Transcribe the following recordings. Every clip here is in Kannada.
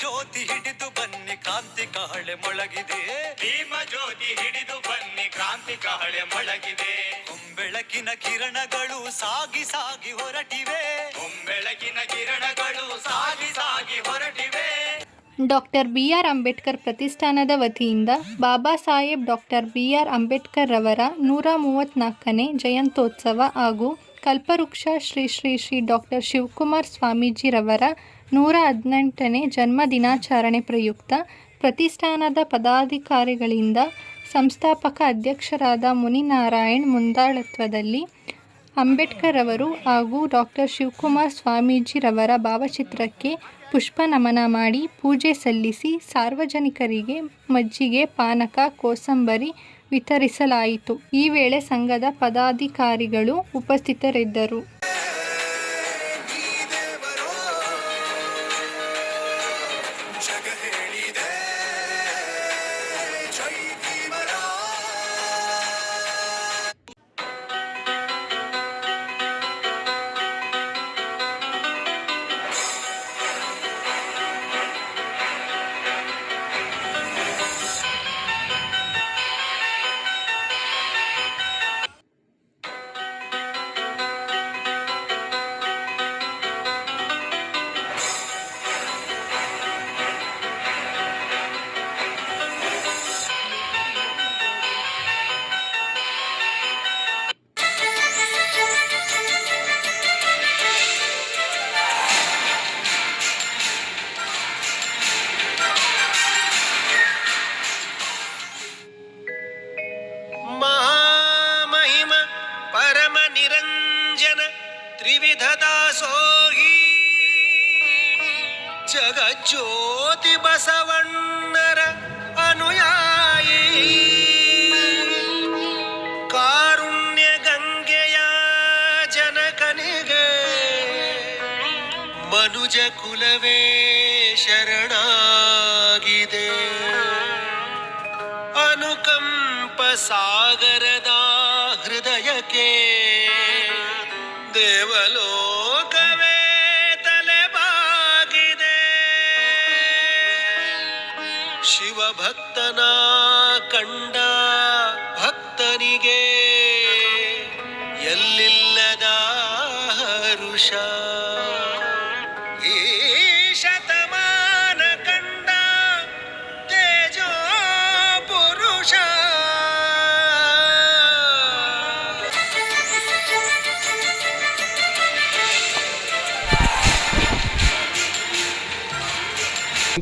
ಜ್ಯೋತಿ ಹಿಡಿದು ಬನ್ನಿ ಕ್ರಾಂತಿ ಕಹಳೆ ಮೊಳಗಿದೆ. ಭೀಮ ಜ್ಯೋತಿ ಹಿಡಿದು ಬನ್ನಿ ಕ್ರಾಂತಿ ಕಹಳೆ ಮೊಳಗಿದೆ. ಬೆಳಕಿನ ಕಿರಣಗಳು ಸಾಗಿ ಸಾಗಿ ಹೊರಟಿವೆ. ಬೆಳಕಿನ ಕಿರಣಗಳು ಸಾಗಿ ಸಾಗಿ ಹೊರಟಿವೆ. ಡಾಕ್ಟರ್ ಬಿ ಆರ್ ಅಂಬೇಡ್ಕರ್ ಪ್ರತಿಷ್ಠಾನದ ವತಿಯಿಂದ Baba Saheb doctor B R Ambedkar ರವರ ನೂರ ಮೂವತ್ತ್ನಾಲ್ಕನೇ ಜಯಂತ್ಯೋತ್ಸವ ಹಾಗೂ ಕಲ್ಪವೃಕ್ಷ ಶ್ರೀ ಶ್ರೀ ಶ್ರೀ ಡಾಕ್ಟರ್ ಶಿವಕುಮಾರ್ ಸ್ವಾಮೀಜಿರವರ ನೂರ ಹದಿನೆಂಟನೇ ಜನ್ಮ ದಿನಾಚರಣೆ ಪ್ರಯುಕ್ತ ಪ್ರತಿಷ್ಠಾನದ ಪದಾಧಿಕಾರಿಗಳಿಂದ ಸಂಸ್ಥಾಪಕ ಅಧ್ಯಕ್ಷರಾದ ಮುನಿನಾರಾಯಣ್ ಮುಂದಾಳತ್ವದಲ್ಲಿ ಅಂಬೇಡ್ಕರ್ ಅವರು ಹಾಗೂ ಡಾಕ್ಟರ್ ಶಿವಕುಮಾರ್ ಸ್ವಾಮೀಜಿರವರ ಭಾವಚಿತ್ರಕ್ಕೆ ಪುಷ್ಪ ನಮನ ಮಾಡಿ ಪೂಜೆ ಸಲ್ಲಿಸಿ ಸಾರ್ವಜನಿಕರಿಗೆ ಮಜ್ಜಿಗೆ, ಪಾನಕ, ಕೋಸಂಬರಿ ವಿತರಿಸಲಾಯಿತು. ಈ ವೇಳೆ ಸಂಘದ ಪದಾಧಿಕಾರಿಗಳು ಉಪಸ್ಥಿತರಿದ್ದರು. धता सोही जगज्योति जगज्योतिबसवण्णर अनुयायी। कारुण्य कारुण्यगङ्गया जनकनिगे। मनुजकुलवे शरणागिदे। अनुकम्पसागरदा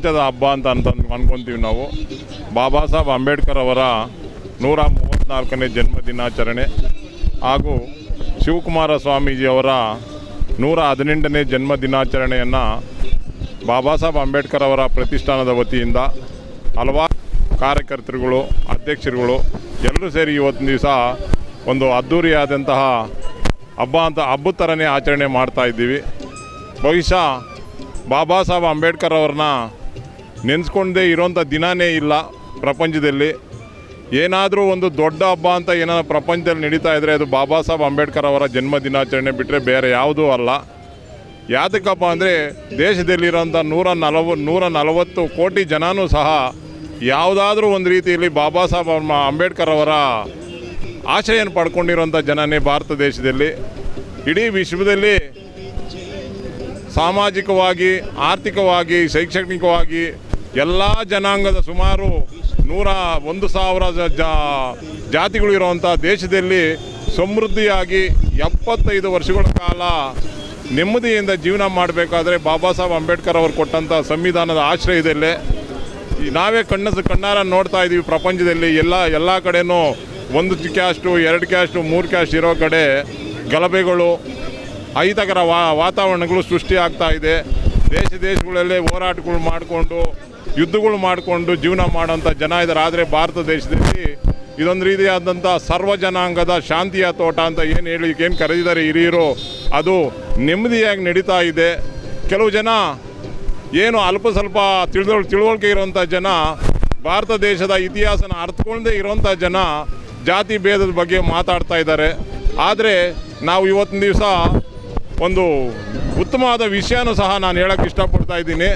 ಪ್ರಪಂಚದ ಹಬ್ಬ ಅಂತ ಅಂತ ಅನ್ಕೊಂತೀವಿ ನಾವು. ಬಾಬಾ ಸಾಹೇಬ್ ಅಂಬೇಡ್ಕರ್ ಅವರ ನೂರ ಮೂವತ್ತ್ನಾಲ್ಕನೇ ಜನ್ಮ ದಿನಾಚರಣೆ ಹಾಗೂ ಶಿವಕುಮಾರ ಸ್ವಾಮೀಜಿ ಅವರ ನೂರ ಹದಿನೆಂಟನೇ ಜನ್ಮ ದಿನಾಚರಣೆಯನ್ನು ಬಾಬಾ ಸಾಹೇಬ್ ಅಂಬೇಡ್ಕರ್ ಅವರ ಪ್ರತಿಷ್ಠಾನದ ವತಿಯಿಂದ ಹಲವಾರು ಕಾರ್ಯಕರ್ತರುಗಳು, ಅಧ್ಯಕ್ಷರುಗಳು ಎಲ್ಲರೂ ಸೇರಿ ಇವತ್ತಿನ ದಿವಸ ಒಂದು ಅದ್ಧೂರಿಯಾದಂತಹ ಹಬ್ಬ ಅಂತ ಹಬ್ಬದ ಥರನೇ ಆಚರಣೆ ಮಾಡ್ತಾ ಇದ್ದೀವಿ. ಬಹುಶಃ ಬಾಬಾ ಸಾಹೇಬ್ ಅಂಬೇಡ್ಕರ್ ಅವ್ರನ್ನ ನೆನೆಸ್ಕೊಂಡೇ ಇರೋಂಥ ದಿನಾನೇ ಇಲ್ಲ ಪ್ರಪಂಚದಲ್ಲಿ. ಏನಾದರೂ ಒಂದು ದೊಡ್ಡ ಹಬ್ಬ ಅಂತ ಏನಾದ್ರು ಪ್ರಪಂಚದಲ್ಲಿ ನಡೀತಾ ಇದ್ದರೆ ಅದು ಬಾಬಾ ಸಾಹೇಬ್ ಅಂಬೇಡ್ಕರ್ ಅವರ ಜನ್ಮ ದಿನಾಚರಣೆ ಬಿಟ್ಟರೆ ಬೇರೆ ಯಾವುದೂ ಅಲ್ಲ. ಯಾತಕ್ಕಪ್ಪ ಅಂದರೆ ದೇಶದಲ್ಲಿರೋಂಥ ನೂರ ನಲವ, ನೂರ ನಲವತ್ತು ಕೋಟಿ ಜನನೂ ಸಹ ಯಾವುದಾದ್ರೂ ಒಂದು ರೀತಿಯಲ್ಲಿ ಬಾಬಾ ಸಾಹೇಬ್ ಅಂಬೇಡ್ಕರ್ ಅವರ ಆಶ್ರಯನ ಪಡ್ಕೊಂಡಿರೋಂಥ ಜನನೇ ಭಾರತ ದೇಶದಲ್ಲಿ. ಇಡೀ ವಿಶ್ವದಲ್ಲಿ ಸಾಮಾಜಿಕವಾಗಿ, ಆರ್ಥಿಕವಾಗಿ, ಶೈಕ್ಷಣಿಕವಾಗಿ ಎಲ್ಲ ಜನಾಂಗದ ಸುಮಾರು ನೂರ ಒಂದು ಸಾವಿರ ಜಾತಿಗಳು ಇರುವಂಥ ದೇಶದಲ್ಲಿ ಸಮೃದ್ಧಿಯಾಗಿ ಎಪ್ಪತ್ತೈದು ವರ್ಷಗಳ ಕಾಲ ನೆಮ್ಮದಿಯಿಂದ ಜೀವನ ಮಾಡಬೇಕಾದ್ರೆ ಬಾಬಾ ಸಾಹೇಬ್ ಅಂಬೇಡ್ಕರ್ ಅವರು ಕೊಟ್ಟಂಥ ಸಂವಿಧಾನದ ಆಶ್ರಯದಲ್ಲೇ ನಾವೇ ಕಣ್ಣಸು ಕಣ್ಣಾರ ನೋಡ್ತಾ ಇದ್ದೀವಿ ಪ್ರಪಂಚದಲ್ಲಿ. ಎಲ್ಲ ಎಲ್ಲ ಕಡೆನೂ ಒಂದು ಕ್ಯಾಸ್ಟು, ಎರಡು ಕ್ಯಾಸ್ಟು, ಮೂರು ಕ್ಯಾಸ್ಟ್ ಇರೋ ಕಡೆ ಗಲಭೆಗಳು, ಅಹಿತಕರ ವಾ, ವಾತಾವರಣಗಳು ಸೃಷ್ಟಿ ಆಗ್ತಾ ಇದೆ. ದೇಶ ದೇಶಗಳಲ್ಲೇ ಹೋರಾಟಗಳು ಮಾಡಿಕೊಂಡು ಯುದ್ಧಗಳು ಮಾಡಿಕೊಂಡು ಜೀವನ ಮಾಡೋಂಥ ಜನ ಇದ್ದಾರೆ ಆದರೆ ಭಾರತ ದೇಶದಲ್ಲಿ ಇದೊಂದು ರೀತಿಯಾದಂಥ ಸರ್ವ ಜನಾಂಗದ ಶಾಂತಿಯ ತೋಟ ಅಂತ ಏನು ಹೇಳಿ ಏನು ಕರೆದಿದ್ದಾರೆ ಹಿರಿಯರು, ಅದು ನೆಮ್ಮದಿಯಾಗಿ ನಡೀತಾ ಇದೆ. ಕೆಲವು ಜನ ಏನು ಅಲ್ಪ ಸ್ವಲ್ಪ ತಿಳಿದೊಳ್ ತಿಳುವಳಿಕೆ ಇರುವಂಥ ಜನ, ಭಾರತ ದೇಶದ ಇತಿಹಾಸನ ಅರ್ಥಕೊಳ್ಳದೆ ಇರುವಂಥ ಜನ ಜಾತಿ ಭೇದದ ಬಗ್ಗೆ ಮಾತಾಡ್ತಾ ಇದ್ದಾರೆ. ಆದರೆ ನಾವು ಇವತ್ತಿನ ದಿವಸ ಒಂದು ಉತ್ತಮವಾದ ವಿಷಯನೂ ಸಹ ನಾನು ಹೇಳೋಕ್ಕೆ ಇಷ್ಟಪಡ್ತಾ ಇದ್ದೀನಿ.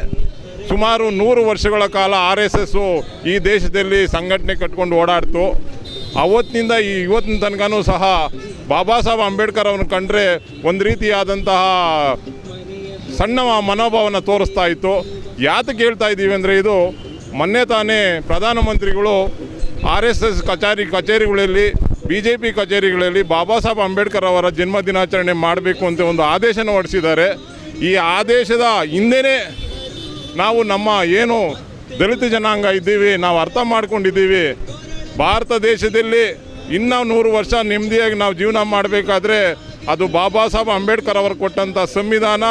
ಸುಮಾರು ನೂರು ವರ್ಷಗಳ ಕಾಲ ಆರ್ ಎಸ್ ಎಸ್ಸು ಈ ದೇಶದಲ್ಲಿ ಸಂಘಟನೆ ಕಟ್ಕೊಂಡು ಓಡಾಡ್ತು. ಅವತ್ತಿನಿಂದ ಈ ಇವತ್ತಿನ ತನಕನೂ ಸಹ ಬಾಬಾ ಸಾಹೇಬ್ ಅಂಬೇಡ್ಕರ್ ಅವ್ರನ್ನ ಕಂಡ್ರೆ ಒಂದು ರೀತಿಯಾದಂತಹ ಸಣ್ಣ ಮನೋಭಾವನ ತೋರಿಸ್ತಾ ಇತ್ತು. ಯಾತಕ್ಕೆ ಹೇಳ್ತಾ ಇದ್ದೀವಿ ಅಂದರೆ ಇದು ಮೊನ್ನೆ ತಾನೇ ಪ್ರಧಾನಮಂತ್ರಿಗಳು ಆರ್ ಎಸ್ ಎಸ್ ಕಚೇರಿ ಕಚೇರಿಗಳಲ್ಲಿ, ಬಿ ಜೆ ಪಿ ಕಚೇರಿಗಳಲ್ಲಿ ಬಾಬಾ ಸಾಹೇಬ್ ಅಂಬೇಡ್ಕರ್ ಅವರ ಜನ್ಮ ದಿನಾಚರಣೆ ಮಾಡಬೇಕು ಅಂತ ಒಂದು ಆದೇಶನ ಹೊರಡಿಸಿದ್ದಾರೆ. ಈ ಆದೇಶದ ಹಿಂದೆಯೇ ನಾವು ನಮ್ಮ ಏನು ದಲಿತ ಜನಾಂಗ ಇದ್ದೀವಿ, ನಾವು ಅರ್ಥ ಮಾಡ್ಕೊಂಡಿದ್ದೀವಿ. ಭಾರತ ದೇಶದಲ್ಲಿ ಇನ್ನೂ ನೂರು ವರ್ಷ ನೆಮ್ಮದಿಯಾಗಿ ನಾವು ಜೀವನ ಮಾಡಬೇಕಾದ್ರೆ ಅದು ಬಾಬಾ ಸಾಹೇಬ್ ಅಂಬೇಡ್ಕರ್ ಅವರು ಕೊಟ್ಟಂಥ ಸಂವಿಧಾನ,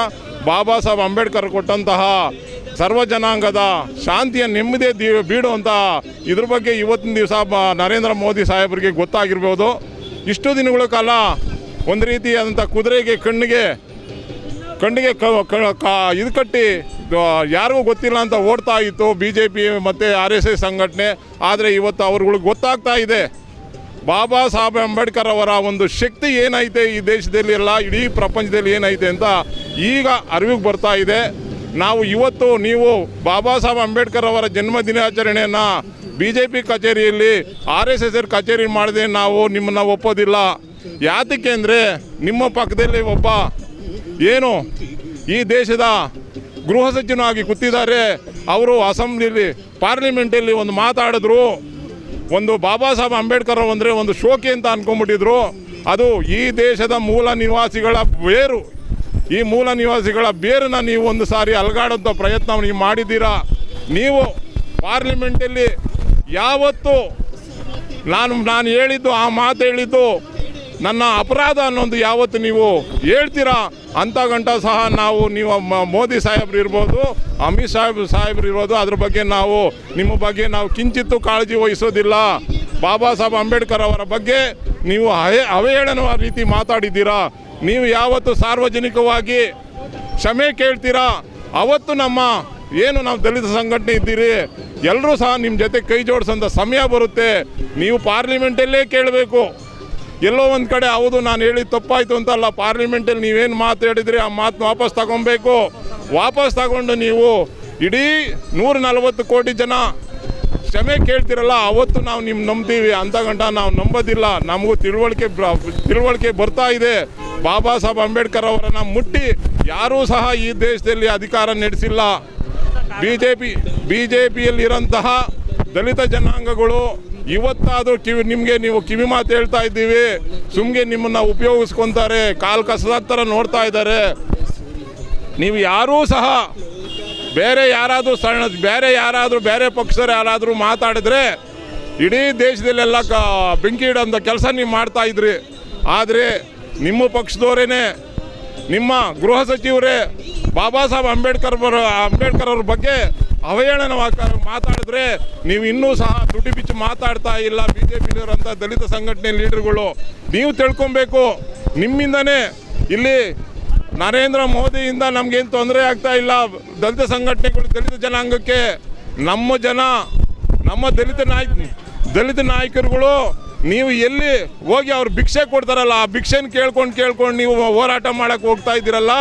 ಬಾಬಾ ಸಾಹೇಬ್ ಅಂಬೇಡ್ಕರ್ ಕೊಟ್ಟಂತಹ ಸರ್ವ ಜನಾಂಗದ ಶಾಂತಿಯ ನೆಮ್ಮದಿ ದಿ ಬೀಡುವಂಥ ಇದ್ರ ಬಗ್ಗೆ ಇವತ್ತಿನ ದಿವಸ ನರೇಂದ್ರ ಮೋದಿ ಸಾಹೇಬರಿಗೆ ಗೊತ್ತಾಗಿರ್ಬೋದು. ಇಷ್ಟು ದಿನಗಳ ಕಾಲ ಒಂದು ರೀತಿಯಾದಂಥ ಕುದುರೆಗೆ ಕಣ್ಣಿಗೆ ಕಣ್ಣಿಗೆ ಕ, ಇದು ಕಟ್ಟಿ ಯಾರಿಗೂ ಗೊತ್ತಿಲ್ಲ ಅಂತ ಓಡ್ತಾ ಇತ್ತು ಬಿ ಜೆ ಪಿ ಮತ್ತು ಆರ್ ಎಸ್ ಎಸ್ ಸಂಘಟನೆ, ಆದರೆ ಇವತ್ತು ಅವ್ರುಗಳಿಗೆ ಗೊತ್ತಾಗ್ತಾ ಇದೆ. ಬಾಬಾ ಸಾಹೇಬ್ ಅಂಬೇಡ್ಕರ್ ಅವರ ಒಂದು ಶಕ್ತಿ ಏನೈತೆ ಈ ದೇಶದಲ್ಲಿ ಎಲ್ಲ ಇಡೀ ಪ್ರಪಂಚದಲ್ಲಿ ಏನೈತೆ ಅಂತ ಈಗ ಅರಿವಿಗೆ ಬರ್ತಾ ಇದೆ. ನಾವು ಇವತ್ತು ನೀವು ಬಾಬಾ ಸಾಹೇಬ್ ಅಂಬೇಡ್ಕರ್ ಅವರ ಜನ್ಮ ದಿನಾಚರಣೆಯನ್ನು ಬಿ ಜೆ ಪಿ ಕಚೇರಿಯಲ್ಲಿ, ಆರ್ ಎಸ್ ಎಸ್ ಕಚೇರಿ ಮಾಡಿದೆ ನಾವು ನಿಮ್ಮನ್ನು ಒಪ್ಪೋದಿಲ್ಲ. ಯಾತಕ್ಕೆ ಅಂದರೆ ನಿಮ್ಮ ಪಕ್ಕದಲ್ಲಿ ಒಬ್ಬ, ಏನು ಈ ದೇಶದ ಗೃಹ ಸಚಿವನಾಗಿ ಕೂತಿದ್ದಾರೆ. ಅವರು ಅಸೆಂಬ್ಲಿಲಿ ಪಾರ್ಲಿಮೆಂಟಲ್ಲಿ ಒಂದು ಮಾತಾಡಿದ್ರು. ಒಂದು ಬಾಬಾ ಸಾಹೇಬ್ ಅಂಬೇಡ್ಕರ್ ಅಂದರೆ ಒಂದು ಶೋಕಿ ಅಂತ ಅನ್ಕೊಂಡ್ಬಿಟ್ಟಿದ್ರು. ಅದು ಈ ದೇಶದ ಮೂಲ ನಿವಾಸಿಗಳ ಬೇರು. ಈ ಮೂಲ ನಿವಾಸಿಗಳ ಬೇರನ್ನ ನೀವು ಒಂದು ಸಾರಿ ಅಲ್ಗಾಡೋಂಥ ಪ್ರಯತ್ನ ನೀವು ಮಾಡಿದ್ದೀರಾ? ನೀವು ಪಾರ್ಲಿಮೆಂಟಲ್ಲಿ ಯಾವತ್ತು ನಾನು ನಾನು ಹೇಳಿದ್ದು ಆ ಮಾತು ಹೇಳಿದ್ದು ನನ್ನ ಅಪರಾಧ ಅನ್ನೋದು ಯಾವತ್ತು ನೀವು ಹೇಳ್ತೀರಾ? ಅಂತ ಗಂಟ ಸಹ ನಾವು ನೀವು ಮೋದಿ ಸಾಹೇಬ್ರು ಇರ್ಬೋದು, ಅಮಿತ್ ಸಾಹೇಬ್ ಸಾಹೇಬ್ರು ಇರ್ಬೋದು ಅದ್ರ ಬಗ್ಗೆ ನಾವು, ನಿಮ್ಮ ಬಗ್ಗೆ ನಾವು ಕಿಂಚಿತ್ತು ಕಾಳಜಿ ವಹಿಸೋದಿಲ್ಲ. ಬಾಬಾ ಸಾಹೇಬ್ ಅಂಬೇಡ್ಕರ್ ಅವರ ಬಗ್ಗೆ ನೀವು ಹೇ ಅವಹೇಳನ ರೀತಿ ಮಾತಾಡಿದ್ದೀರಾ? ನೀವು ಯಾವತ್ತು ಸಾರ್ವಜನಿಕವಾಗಿ ಕ್ಷಮೆ ಕೇಳ್ತೀರಾ? ಅವತ್ತು ನಮ್ಮ, ಏನು ನಾವು ದಲಿತ ಸಂಘಟನೆ ಇದ್ದೀರಿ? ಎಲ್ಲರೂ ಸಹ ನಿಮ್ಮ ಜೊತೆ ಕೈ ಜೋಡಿಸೋಂಥ ಸಮಯ ಬರುತ್ತೆ. ನೀವು ಪಾರ್ಲಿಮೆಂಟಲ್ಲೇ ಕೇಳಬೇಕು. ಎಲ್ಲೋ ಒಂದು ಕಡೆ, ಹೌದು, ನಾನು ಹೇಳಿ ತಪ್ಪಾಯಿತು ಅಂತಲ್ಲ, ಪಾರ್ಲಿಮೆಂಟಲ್ಲಿ ನೀವೇನು ಮಾತು ಹೇಳಿದ್ರಿ, ಆ ಮಾತು ವಾಪಸ್ ತಗೊಬೇಕು. ವಾಪಸ್ ತಗೊಂಡು ನೀವು ಇಡೀ ನೂರ ನಲವತ್ತು ಕೋಟಿ ಜನ, ಕ್ಷಮೆ ಕೇಳ್ತಿರಲ್ಲ, ಅವತ್ತು ನಾವು ನಿಮ್ಮ ನಂಬ್ತೀವಿ, ಅಂತ ಗಂಟ ನಾವು ನಂಬೋದಿಲ್ಲ. ನಮಗೂ ತಿಳುವಳಿಕೆ ತಿಳುವಳಿಕೆ ಬರ್ತಾ ಇದೆ. ಬಾಬಾ ಸಾಹೇಬ್ ಅಂಬೇಡ್ಕರ್ ಅವರನ್ನು ಮುಟ್ಟಿ, ಯಾರೂ ಸಹ ಈ ದೇಶದಲ್ಲಿ ಅಧಿಕಾರ ನಡೆಸಿಲ್ಲ. B J P B J ಪಿಯಲ್ಲಿರೋಂತಹ ದಲಿತ ಜನಾಂಗಗಳು ಇವತ್ತಾದರೂ ಕಿವಿ, ನಿಮಗೆ ನೀವು ಕಿವಿ ಮಾತು ಹೇಳ್ತಾ ಇದ್ದೀವಿ. ಸುಮ್ಗೆ ನಿಮ್ಮನ್ನು ಉಪಯೋಗಿಸ್ಕೊತಾರೆ. ಕಾಲು ಕಸದ ಥರ ನೋಡ್ತಾ ಇದ್ದಾರೆ. ನೀವು ಯಾರೂ ಸಹ ಬೇರೆ ಯಾರಾದರೂ ಸಣ್ಣ, ಬೇರೆ ಯಾರಾದರೂ, ಬೇರೆ ಪಕ್ಷದವ್ರು ಯಾರಾದರೂ ಮಾತಾಡಿದ್ರೆ ಇಡೀ ದೇಶದಲ್ಲೆಲ್ಲ ಕ, ಬೆಂಕಿ ಇಡೋಂಥ ಕೆಲಸ ನೀವು ಮಾಡ್ತಾ ಇದ್ರಿ. ಆದರೆ ನಿಮ್ಮ ಪಕ್ಷದವರೇನೆ, ನಿಮ್ಮ ಗೃಹ ಸಚಿವರೇ, ಬಾಬಾ ಸಾಹೇಬ್ ಅಂಬೇಡ್ಕರ್ ಅಂಬೇಡ್ಕರ್ ಅವ್ರ ಬಗ್ಗೆ ಅವಹೇಳನ ಮಾತಾಡಿದ್ರೆ ನೀವು ಇನ್ನೂ ಸಹ ತುಟಿ ಬಿಚ್ಚು ಮಾತಾಡ್ತಾ ಇಲ್ಲ. ಬಿ ಜೆ ಪಿನವರಂಥ ದಲಿತ ಸಂಘಟನೆ ಲೀಡರ್ಗಳು, ನೀವು ತಿಳ್ಕೊಬೇಕು. ನಿಮ್ಮಿಂದನೇ ಇಲ್ಲಿ ನರೇಂದ್ರ ಮೋದಿಯಿಂದ ನಮಗೇನು ತೊಂದರೆ ಆಗ್ತಾ ಇಲ್ಲ. ದಲಿತ ಸಂಘಟನೆಗಳು ದಲಿತ ಜನಾಂಗಕ್ಕೆ ನಮ್ಮ ಜನ, ನಮ್ಮ ದಲಿತ ನಾಯಕ, ದಲಿತ ನಾಯಕರುಗಳು, ನೀವು ಎಲ್ಲಿ ಹೋಗಿ ಅವ್ರು ಭಿಕ್ಷೆ ಕೊಡ್ತಾರಲ್ಲ, ಆ ಭಿಕ್ಷೆನ ಕೇಳ್ಕೊಂಡು ಕೇಳ್ಕೊಂಡು ನೀವು ಹೋರಾಟ ಮಾಡಕ್ಕೆ ಹೋಗ್ತಾ ಇದ್ದೀರಲ್ಲ,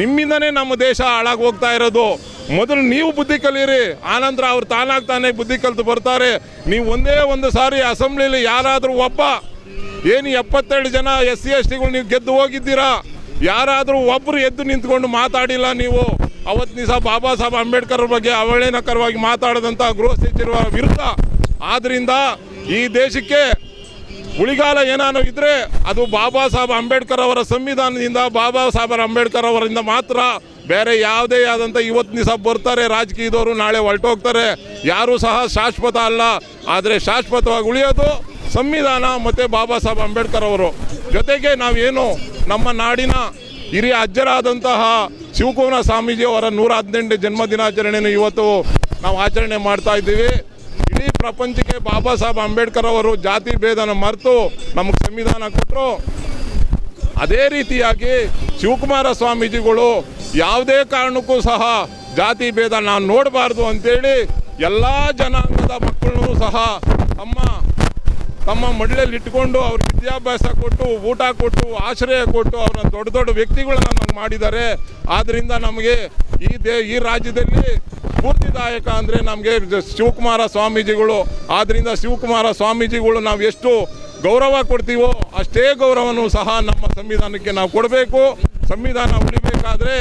ನಿಮ್ಮಿಂದನೇ ನಮ್ಮ ದೇಶ ಹಾಳಾಗಿ ಹೋಗ್ತಾ ಇರೋದು. ಮೊದಲು ನೀವು ಬುದ್ಧಿ ಕಲೀರಿ ಆನಂತರ ಅವ್ರು ತಾನಾಗ್ ತಾನೇ ಬುದ್ಧಿ ಕಲಿತು ಬರ್ತಾರೆ. ನೀವು ಒಂದೇ ಒಂದು ಸಾರಿ ಅಸೆಂಬ್ಲಿಲಿ ಯಾರಾದರೂ ಒಬ್ಬ, ಏನು ಎಪ್ಪತ್ತೆರಡು ಜನ ಎಸ್ ಸಿ ಎಸ್ ಟಿಗಳು ನೀವು ಗೆದ್ದು ಹೋಗಿದ್ದೀರಾ? ಯಾರಾದರೂ ಒಬ್ಬರು ಎದ್ದು ನಿಂತ್ಕೊಂಡು ಮಾತಾಡಿಲ್ಲ ನೀವು? ಅವತ್ತು ದಿವಸ ಬಾಬಾ ಸಾಹೇಬ್ ಅಂಬೇಡ್ಕರ್ ಬಗ್ಗೆ ಅವಹೇಳನಕರವಾಗಿ ಮಾತಾಡದಂಥ ಗೃಹ ಸಚಿವರ ವಿರುದ್ಧ. ಆದ್ದರಿಂದ ಈ ದೇಶಕ್ಕೆ ಉಳಿಗಾಲ ಏನಾನೋ ಇದ್ರೆ ಅದು ಬಾಬಾ ಸಾಹೇಬ್ ಅಂಬೇಡ್ಕರ್ ಅವರ ಸಂವಿಧಾನದಿಂದ, ಬಾಬಾ ಸಾಹೇಬ್ ಅಂಬೇಡ್ಕರ್ ಅವರಿಂದ ಮಾತ್ರ ಬೇರೆ ಯಾವುದೇ ಆದಂಥ ಇವತ್ತು ದಿವಸ ಬರ್ತಾರೆ, ರಾಜಕೀಯದವರು ನಾಳೆ ಹೊರಟೋಗ್ತಾರೆ. ಯಾರೂ ಸಹ ಶಾಶ್ವತ ಅಲ್ಲ. ಆದರೆ ಶಾಶ್ವತವಾಗಿ ಉಳಿಯೋದು ಸಂವಿಧಾನ ಮತ್ತು ಬಾಬಾ ಸಾಹೇಬ್ ಅಂಬೇಡ್ಕರ್ ಅವರು. ಜೊತೆಗೆ ನಾವೇನು ನಮ್ಮ ನಾಡಿನ ಹಿರಿಯ ಅಜ್ಜರಾದಂತಹ ಶಿವಕುಮಾರ ಸ್ವಾಮೀಜಿ ಅವರ ನೂರ ಹದಿನೆಂಟು ಜನ್ಮದಿನಾಚರಣೆಯನ್ನು ಇವತ್ತು ನಾವು ಆಚರಣೆ ಮಾಡ್ತಾ ಇದ್ದೀವಿ. ಇಡೀ ಪ್ರಪಂಚಕ್ಕೆ ಬಾಬಾ ಸಾಹೇಬ್ ಅಂಬೇಡ್ಕರ್ ಅವರು ಜಾತಿ ಭೇದನ ಮರೆತು ನಮಗೆ ಸಂವಿಧಾನ ಕೊಟ್ಟರು ಅದೇ ರೀತಿಯಾಗಿ ಶಿವಕುಮಾರ ಸ್ವಾಮೀಜಿಗಳು ಯಾವುದೇ ಕಾರಣಕ್ಕೂ ಸಹ ಜಾತಿ ಭೇದ ನಾನು ನೋಡಬಾರ್ದು ಅಂತೇಳಿ ಎಲ್ಲ ಜನಾಂಗದ ಮಕ್ಕಳನ್ನು ಸಹ ತಮ್ಮ ತಮ್ಮ ಮಡಲಲ್ಲಿ ಇಟ್ಕೊಂಡು ಅವ್ರ ವಿದ್ಯಾಭ್ಯಾಸ ಕೊಟ್ಟು, ಊಟ ಕೊಟ್ಟು, ಆಶ್ರಯ ಕೊಟ್ಟು ಅವರ ದೊಡ್ಡ ದೊಡ್ಡ ವ್ಯಕ್ತಿಗಳನ್ನ ನಮ್ಗೆ ಮಾಡಿದ್ದಾರೆ. ಆದ್ದರಿಂದ ನಮಗೆ ಈ ದೇ, ಈ ರಾಜ್ಯದಲ್ಲಿ ಸ್ಫೂರ್ತಿದಾಯಕ ಅಂದರೆ ನಮಗೆ ಶಿವಕುಮಾರ ಸ್ವಾಮೀಜಿಗಳು. ಆದ್ದರಿಂದ ಶಿವಕುಮಾರ ಸ್ವಾಮೀಜಿಗಳು ನಾವು ಎಷ್ಟು ಗೌರವ ಕೊಡ್ತೀವೋ ಅಷ್ಟೇ ಗೌರವನೂ ಸಹ ನಮ್ಮ ಸಂವಿಧಾನಕ್ಕೆ ನಾವು ಕೊಡಬೇಕು. ಸಂವಿಧಾನ ಉಳಿಬೇಕಾದ್ರೆ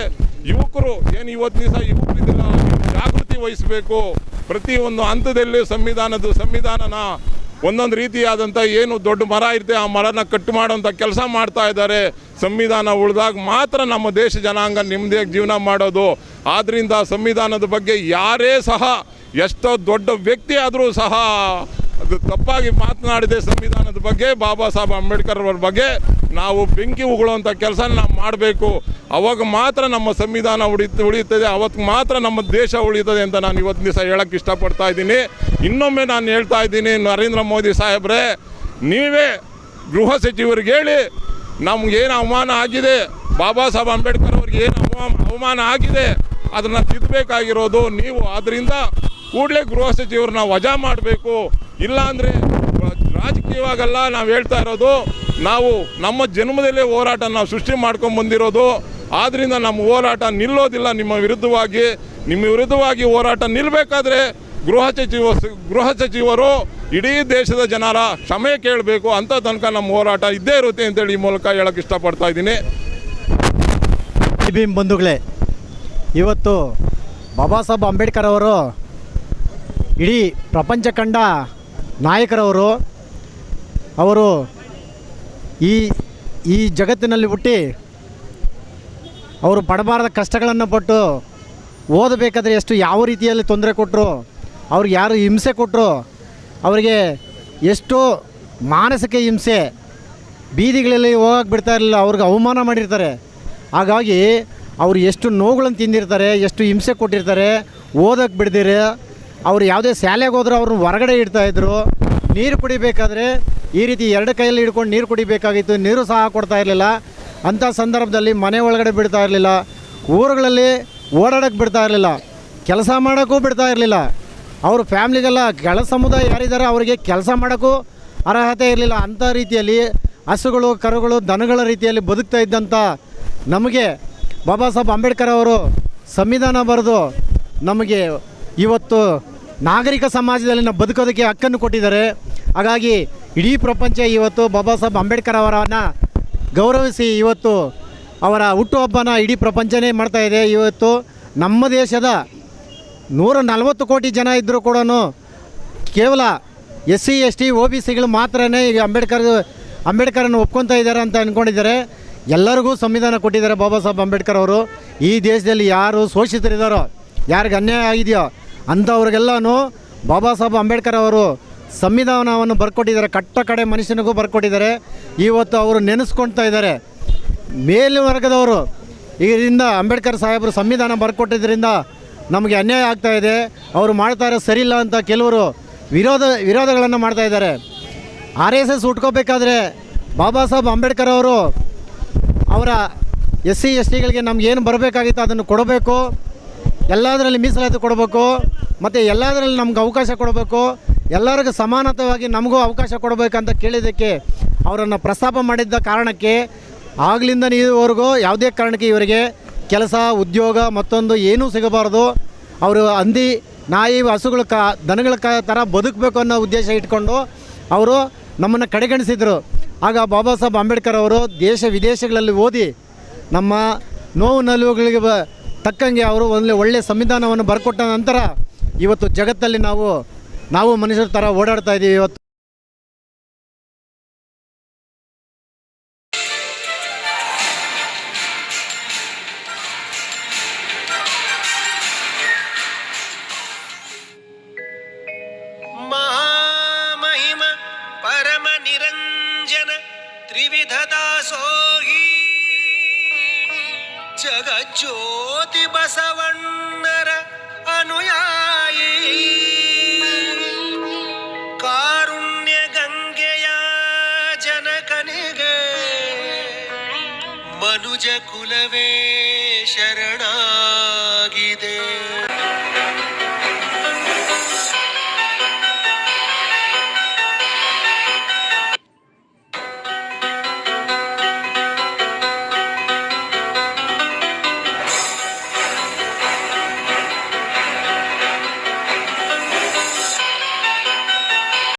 ಯುವಕರು ಏನು ಇವತ್ತು ದಿವಸ ಯುವಕರಿದ್ದಲ್ಲ ಜಾಗೃತಿ ವಹಿಸಬೇಕು? ಪ್ರತಿಯೊಂದು ಹಂತದಲ್ಲಿ ಸಂವಿಧಾನದ ಸಂವಿಧಾನನ ಒಂದೊಂದು ರೀತಿಯಾದಂಥ ಏನು ದೊಡ್ಡ ಮರ ಇರುತ್ತೆ ಆ ಮರನ ಕಟ್ಟು ಮಾಡೋಂಥ ಕೆಲಸ ಮಾಡ್ತಾ ಇದ್ದಾರೆ. ಸಂವಿಧಾನ ಉಳಿದಾಗ ಮಾತ್ರ ನಮ್ಮ ದೇಶ ಜನಾಂಗ ನೆಮ್ಮದಿಯಾಗಿ ಜೀವನ ಮಾಡೋದು. ಆದ್ದರಿಂದ ಸಂವಿಧಾನದ ಬಗ್ಗೆ ಯಾರೇ ಸಹ ಎಷ್ಟೋ ದೊಡ್ಡ ವ್ಯಕ್ತಿ ಆದರೂ ಸಹ ಅದು ತಪ್ಪಾಗಿ ಮಾತನಾಡಿದೆ ಸಂವಿಧಾನದ ಬಗ್ಗೆ ಬಾಬಾ ಸಾಹೇಬ್ ಅಂಬೇಡ್ಕರ್ ಅವರ ಬಗ್ಗೆ ನಾವು ಬೆಂಕಿ ಉಗುಳುವಂಥ ಕೆಲಸ ನಾವು ಮಾಡಬೇಕು. ಅವಾಗ ಮಾತ್ರ ನಮ್ಮ ಸಂವಿಧಾನ ಉಳಿತ ಉಳಿಯುತ್ತದೆ. ಅವತ್ತು ಮಾತ್ರ ನಮ್ಮ ದೇಶ ಉಳಿಯುತ್ತದೆ ಅಂತ ನಾನು ಇವತ್ತು ದಿವಸ ಹೇಳಕ್ಕೆ ಇಷ್ಟಪಡ್ತಾ ಇದ್ದೀನಿ. ಇನ್ನೊಮ್ಮೆ ನಾನು ಹೇಳ್ತಾ ಇದ್ದೀನಿ, ನರೇಂದ್ರ ಮೋದಿ ಸಾಹೇಬ್ರೆ, ನೀವೇ ಗೃಹ ಸಚಿವರಿಗೆ ಹೇಳಿ ನಮಗೇನು ಅವಮಾನ ಆಗಿದೆ? ಬಾಬಾ ಸಾಹೇಬ್ ಅಂಬೇಡ್ಕರ್ ಅವ್ರಿಗೆ ಏನು ಅವಮಾನ ಆಗಿದೆ? ಅದನ್ನು ತಿದ್ದಬೇಕಾಗಿರೋದು ನೀವು. ಆದ್ದರಿಂದ ಕೂಡಲೇ ಗೃಹ ಸಚಿವರನ್ನ ವಜಾ ಮಾಡಬೇಕು. ಇಲ್ಲಾಂದರೆ ರಾಜಕೀಯವಾಗಲ್ಲ ನಾವು ಹೇಳ್ತಾ ಇರೋದು. ನಾವು ನಮ್ಮ ಜನ್ಮದಲ್ಲೇ ಹೋರಾಟ ನಾವು ಸೃಷ್ಟಿ ಮಾಡ್ಕೊಂಡು ಬಂದಿರೋದು. ಆದ್ದರಿಂದ ನಮ್ಮ ಹೋರಾಟ ನಿಲ್ಲೋದಿಲ್ಲ ನಿಮ್ಮ ವಿರುದ್ಧವಾಗಿ. ನಿಮ್ಮ ವಿರುದ್ಧವಾಗಿ ಹೋರಾಟ ನಿಲ್ಲಬೇಕಾದ್ರೆ ಗೃಹ ಸಚಿವ, ಗೃಹ ಸಚಿವರು ಇಡೀ ದೇಶದ ಜನರ ಕ್ಷಮೆ ಕೇಳಬೇಕು ಅಂತ ತನಕ ನಮ್ಮ ಹೋರಾಟ ಇದ್ದೇ ಇರುತ್ತೆ ಅಂತೇಳಿ ಈ ಮೂಲಕ ಹೇಳಕ್ಕೆ ಇಷ್ಟಪಡ್ತಾ ಇದ್ದೀನಿ. ಬಂಧುಗಳೇ, ಇವತ್ತು ಬಾಬಾ ಸಾಹೇಬ್ ಅಂಬೇಡ್ಕರ್ ಅವರು ಇಡೀ ಪ್ರಪಂಚ ಕಂಡ ನಾಯಕರವರು, ಅವರು ಈ ಈ ಜಗತ್ತಿನಲ್ಲಿ ಹುಟ್ಟಿ ಅವರು ಪಡಬಾರದ ಕಷ್ಟಗಳನ್ನು ಪಟ್ಟು ಓದಬೇಕಾದ್ರೆ ಎಷ್ಟು ಯಾವ ರೀತಿಯಲ್ಲಿ ತೊಂದರೆ ಕೊಟ್ಟರು ಅವ್ರಿಗೆ ಯಾರು ಹಿಂಸೆ ಕೊಟ್ಟರು ಅವರಿಗೆ ಎಷ್ಟು ಮಾನಸಿಕ ಹಿಂಸೆ, ಬೀದಿಗಳಲ್ಲಿ ಹೋಗಕ್ಕೆ ಬಿಡ್ತಾ ಇರಲಿಲ್ಲ, ಅವ್ರಿಗೆ ಅವಮಾನ ಮಾಡಿರ್ತಾರೆ. ಹಾಗಾಗಿ ಅವರು ಎಷ್ಟು ನೋವುಗಳನ್ನು ತಿಂದಿರ್ತಾರೆ, ಎಷ್ಟು ಹಿಂಸೆ ಕೊಟ್ಟಿರ್ತಾರೆ ಓದೋಕ್ಕೆ ಬಿಡ್ದಿರ ಅವ್ರು ಯಾವುದೇ ಶಾಲೆಗೆ ಹೋದ್ರೆ ಅವ್ರನ್ನ ಹೊರಗಡೆ ಇಡ್ತಾಯಿದ್ರು ನೀರು ಕುಡಿಬೇಕಾದ್ರೆ ಈ ರೀತಿ ಎರಡು ಕೈಯಲ್ಲಿ ಹಿಡ್ಕೊಂಡು ನೀರು ಕುಡಿಬೇಕಾಗಿತ್ತು. ನೀರು ಸಹ ಕೊಡ್ತಾ ಇರಲಿಲ್ಲ. ಅಂಥ ಸಂದರ್ಭದಲ್ಲಿ ಮನೆ ಒಳಗಡೆ ಬಿಡ್ತಾ ಇರಲಿಲ್ಲ. ಊರುಗಳಲ್ಲಿ ಓಡಾಡೋಕ್ಕೆ ಬಿಡ್ತಾ ಇರಲಿಲ್ಲ. ಕೆಲಸ ಮಾಡೋಕ್ಕೂ ಬಿಡ್ತಾ ಇರಲಿಲ್ಲ. ಅವ್ರ ಫ್ಯಾಮ್ಲಿಗೆಲ್ಲ ಕೆಳ ಸಮುದಾಯ ಯಾರಿದ್ದಾರೆ ಅವರಿಗೆ ಕೆಲಸ ಮಾಡೋಕ್ಕೂ ಅರ್ಹತೆ ಇರಲಿಲ್ಲ. ಅಂಥ ರೀತಿಯಲ್ಲಿ ಹಸುಗಳು, ಕರುಗಳು, ದನಗಳ ರೀತಿಯಲ್ಲಿ ಬದುಕ್ತಾ ಇದ್ದಂಥ ನಮಗೆ ಬಾಬಾ ಸಾಹೇಬ್ ಅಂಬೇಡ್ಕರ್ ಅವರು ಸಂವಿಧಾನ ಬರೆದು ನಮಗೆ ಇವತ್ತು ನಾಗರಿಕ ಸಮಾಜದಲ್ಲಿ ನಾವು ಬದುಕೋದಕ್ಕೆ ಹಕ್ಕನ್ನು ಕೊಟ್ಟಿದ್ದಾರೆ. ಹಾಗಾಗಿ ಇಡೀ ಪ್ರಪಂಚ ಇವತ್ತು ಬಾಬಾ ಸಾಹೇಬ್ ಅಂಬೇಡ್ಕರ್ ಅವರನ್ನು ಗೌರವಿಸಿ ಇವತ್ತು ಅವರ ಹುಟ್ಟುಹಬ್ಬನ ಇಡೀ ಪ್ರಪಂಚನೇ ಮಾಡ್ತಾ ಇದೆ. ಇವತ್ತು ನಮ್ಮ ದೇಶದ ನೂರ ನಲವತ್ತು ಕೋಟಿ ಜನ ಇದ್ದರೂ ಕೂಡ ಕೇವಲ S C S T O B ಸಿಗಳು ಮಾತ್ರನೇ ಈಗ ಅಂಬೇಡ್ಕರ್, ಅಂಬೇಡ್ಕರನ್ನು ಒಪ್ಕೊತಾ ಇದ್ದಾರೆ ಅಂತ ಅಂದ್ಕೊಂಡಿದ್ದಾರೆ ಎಲ್ಲರಿಗೂ ಸಂವಿಧಾನ ಕೊಟ್ಟಿದ್ದಾರೆ ಬಾಬಾ ಸಾಹೇಬ್ ಅಂಬೇಡ್ಕರ್ ಅವರು. ಈ ದೇಶದಲ್ಲಿ ಯಾರು ಶೋಷಿತರಿದ್ದಾರೋ, ಯಾರಿಗೆ ಅನ್ಯಾಯ ಆಗಿದೆಯೋ ಅಂಥವ್ರಿಗೆಲ್ಲನೂ ಬಾಬಾ ಸಾಹೇಬ್ ಅಂಬೇಡ್ಕರ್ ಅವರು ಸಂವಿಧಾನವನ್ನು ಬರ್ಕೊಟ್ಟಿದ್ದಾರೆ, ಕಟ್ಟ ಕಡೆ ಮನುಷ್ಯನಿಗೂ ಬರ್ಕೊಟ್ಟಿದ್ದಾರೆ. ಇವತ್ತು ಅವರು ನೆನೆಸ್ಕೊಳ್ತಾ ಇದ್ದಾರೆ. ಮೇಲ್ವರ್ಗದವರು, ಇದರಿಂದ ಅಂಬೇಡ್ಕರ್ ಸಾಹೇಬರು ಸಂವಿಧಾನ ಬರ್ಕೊಟ್ಟಿದ್ದರಿಂದ ನಮಗೆ ಅನ್ಯಾಯ ಆಗ್ತಾ ಇದೆ. ಅವರು ಮಾಡ್ತಾ ಇರೋ ಸರಿಯಿಲ್ಲ ಅಂತ ಕೆಲವರು ವಿರೋಧ, ವಿರೋಧಗಳನ್ನು ಮಾಡ್ತಾ ಇದ್ದಾರೆ. ಆರ್ ಎಸ್ ಎಸ್ ಉಟ್ಕೋಬೇಕಾದ್ರೆ ಬಾಬಾ ಸಾಹೇಬ್ ಅಂಬೇಡ್ಕರ್ ಅವರು ಅವರ ಎಸ್ ಸಿ, ಎಸ್ ಟಿಗಳಿಗೆ ಏನು ಬರಬೇಕಾಗಿತ್ತು ಅದನ್ನು ಕೊಡಬೇಕು. ಎಲ್ಲದರಲ್ಲಿ ಮೀಸಲಾತಿ ಕೊಡಬೇಕು, ಮತ್ತು ಎಲ್ಲದರಲ್ಲಿ ನಮ್ಗೆ ಅವಕಾಶ ಕೊಡಬೇಕು, ಎಲ್ಲರಿಗೂ ಸಮಾನತವಾಗಿ ನಮಗೂ ಅವಕಾಶ ಕೊಡಬೇಕಂತ ಕೇಳಿದ್ದಕ್ಕೆ ಅವರನ್ನು ಪ್ರಸ್ತಾಪ ಮಾಡಿದ್ದ ಕಾರಣಕ್ಕೆ ಆಗಲಿಂದ ನೀವರೆಗೂ ಯಾವುದೇ ಕಾರಣಕ್ಕೆ ಇವರಿಗೆ ಕೆಲಸ, ಉದ್ಯೋಗ ಮತ್ತೊಂದು ಏನೂ ಸಿಗಬಾರ್ದು. ಅವರು ಹಂದಿ, ನಾಯಿ, ಹಸುಗಳ ಕ, ದನಗಳ ಕ ಥರ ಬದುಕಬೇಕು ಅನ್ನೋ ಉದ್ದೇಶ ಇಟ್ಕೊಂಡು ಅವರು ನಮ್ಮನ್ನು ಕಡೆಗಣಿಸಿದರು. ಆಗ ಬಾಬಾ ಸಾಹೇಬ್ ಅಂಬೇಡ್ಕರ್ ಅವರು ದೇಶ ವಿದೇಶಗಳಲ್ಲಿ ಓದಿ ನಮ್ಮ ನೋವು ನಲುವುಗಳಿಗೆ ಬ ತಕ್ಕಂಗೆ ಅವರು ಒಂದು ಒಳ್ಳೆಯ ಸಂವಿಧಾನವನ್ನು ಬರ್ಕೊಟ್ಟ ನಂತರ ಇವತ್ತು ಜಗತ್ತಲ್ಲಿ ನಾವು ನಾವು ಮನುಷ್ಯರ ಥರ ಓಡಾಡ್ತಾ ಇದ್ದೀವಿ ಇವತ್ತು. ಮನುಜ ಕುಲವೇ ಶರಣಾಗಿದೆ.